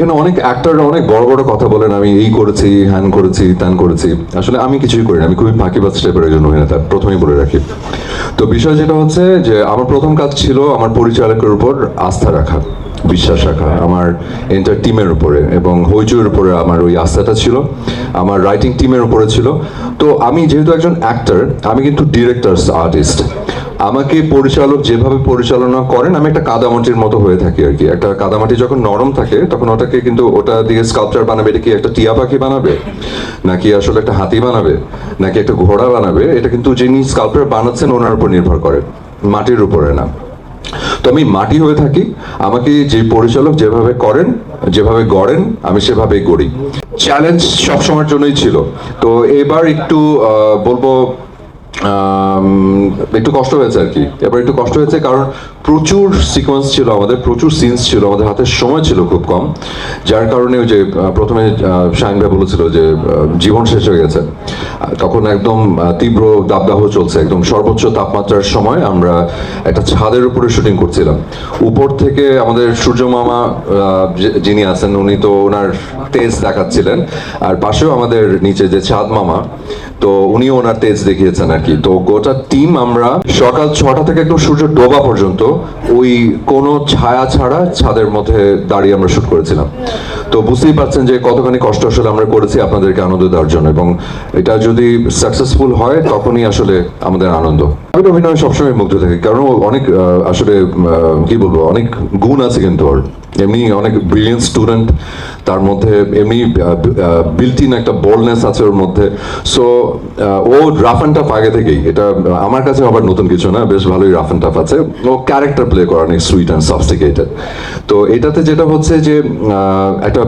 এখানে অনেক অ্যাক্টররা অনেক বড় বড় কথা বলেন, আমি এই করেছি, হ্যান করেছি, ত্যান করেছি। আসলে আমি কিছুই করি না, আমি খুবই ফাঁকিবাজ টাইপের একজন অভিনেতা প্রথমেই বলে রাখি। তো বিষয় যেটা হচ্ছে যে, আমার প্রথম কাজ ছিল আমার পরিচালকের উপর আস্থা রাখা, বিশ্বাস রাখা, আমার এন্টার টিমের উপরে এবং হইচইয়ের উপরে আমার ওই আস্থাটা ছিল, আমার রাইটিং টিমের উপরে ছিল। তো আমি যেহেতু একজন অ্যাক্টর আমি কিন্তু ডিরেক্টরস আর্টিস্ট আমাকে পরিচালক যেভাবে পরিচালনা করেন, আমি একটা কাদামাটির মতো হয়ে থাকি আর কি। একটা কাদামাটি যখন নরম থাকে, তখন ওটাকে কিন্তু ওটা দিয়ে স্কাল্পচার বানাবে। এটা কি একটা টিয়া পাখি বানাবে? নাকি আসলে একটা হাতি বানাবে? নাকি একটা ঘোড়া বানাবে? এটা কিন্তু যিনি স্কাল্পচার বানাচ্ছেন, ওনার উপর নির্ভর করে। মাটির উপরে না। তো আমি মাটি হয়ে থাকি। আমাকে যে পরিচালক যেভাবে করেন, যেভাবে গড়েন, আমি সেভাবেই গড়ি। চ্যালেঞ্জ সবসময়ের জন্যই ছিল। তো এবার একটু বলব একটু কষ্ট হয়েছে আর কি। এবার একটু কষ্ট হয়েছে কারণ প্রচুর সিকোয়েন্স ছিল আমাদের, প্রচুর সিনস ছিল, আমাদের হাতে সময় ছিল খুব কম। যার কারণে ওই যে প্রথমে শাহিন ভাই বলেছিল যে জীবন শেষ হয়ে গেছে। তখন একদম তীব্র দাবদাহ চলছে, একদম সর্বোচ্চ তাপমাত্রার সময় আমরা একটা ছাদের উপরে শুটিং করছিলাম। উপর থেকে আমাদের সূর্য মামা যিনি আছেন, উনি তো ওনার তেজ দেখাচ্ছিলেন। আর পাশেও আমাদের নিচে যে ছাদ মামা, তো উনিও ওনার তেজ দেখিয়েছেন আর কি? তো গোটা টিম আমরা সকাল ছটা থেকে একদম সূর্য ডোবা পর্যন্ত ওই কোনো ছায়া ছাড়া ছাদের মধ্যে দাঁড়িয়ে আমরা শুট করেছিলাম। তো বুঝতেই পারছেন যে কতখানি কষ্ট আসলে আমরা করেছি আপনাদেরকে আনন্দ দেওয়ার জন্য এবং এটা যদি সাকসেসফুল হয়, তখনই আসলে আমাদের আনন্দ। আমি অভিনয় সবসময় মুগ্ধ থাকি। কারণ অনেক আসলে কি বলব, অনেক গুণ আছে কিন্তু ওর। এমনি অনেক ব্রিলিয়েন্ট স্টুডেন্ট তার মধ্যে এমনি বিল্ট ইন একটা বোল্ডনেস আছে ওর মধ্যে। সো ও রাফ অ্যান্ড টাফ আগে থেকেই। এটা আমার কাছে আবার নতুন কিছু না, বেশ ভালোই রাফ অ্যান্ড টাফ আছে। ও ক্যারেক্টার প্লে করে অনেক সুইট অ্যান্ড সফস্টিকেটেড তো এটাতে যেটা হচ্ছে যে একটা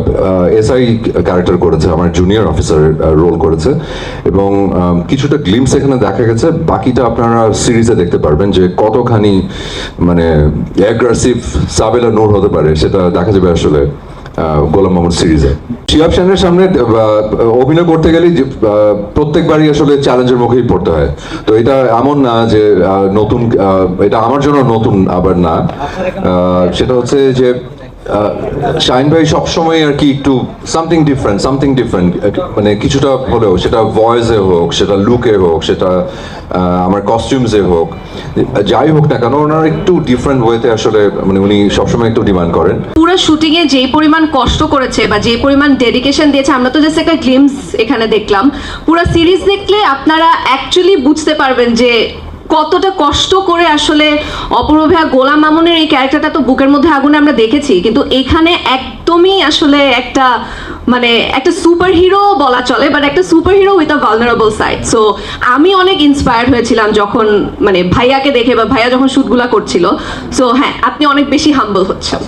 এসআই ক্যারেক্টার করেছে, আমার জুনিয়র অফিসার রোল করেছে। এবং কিছুটা গ্লিমস এখানে দেখা গেছে। বাকিটা আপনারা সিরিজে দেখতে পারবেন যে কতখানি মানে অ্যাগ্রেসিভ সাবেলা নূর হতে পারে, সেটা দেখা যাবে আসলে গোলাম মোহাম্মদ সিরিজে শিয়াব সেনের সামনে অভিনয় করতে গেলে প্রত্যেকবারই আসলে চ্যালেঞ্জের মুখেই পড়তে হয়। তো এটা এমন না যে নতুন এটা আমার জন্য নতুন আবার না। সেটা হচ্ছে যে শাহিন ভাই সবসময় আর কি একটু সামথিং ডিফারেন্ট সামথিং ডিফারেন্ট মানে কিছুটা হলেও, সেটা ভয়েসে হোক, সেটা লুকে হোক, সেটা আমার কস্টিউমসে হোক, যাই হোক না কেন, ওনার একটু ডিফারেন্ট ওয়েতে আসলে মানে উনি সবসময় একটু ডিমান্ড করেন। পুরো শুটিং এ যেই পরিমাণ কষ্ট করেছে বা যে পরিমাণ ডেডিকেশন দিয়েছে, আমরা তো জাস্ট একটা গ্লিমস এখানে দেখলাম। পুরো সিরিজ দেখলে আপনারা অ্যাকচুয়ালি বুঝতে পারবেন যে কতটা কষ্ট করে আসলে অপরভা গোলাম মামুনের এই ক্যারেক্টারটা তো বুকের মধ্যে আগুনে আমরা দেখেছি, কিন্তু এখানে একদমই আসলে একটা মানে একটা সুপার হিরো বলা চলে বাট একটা super hero with a vulnerable side so আমি অনেক ইন্সপায়ার্ড হয়েছিলাম যখন মানে ভাইয়াকে দেখে বা ভাইয়া যখন শ্যুটগুলা করছিল। সো হ্যাঁ আপনি অনেক বেশি হাম্বল হচ্ছেন।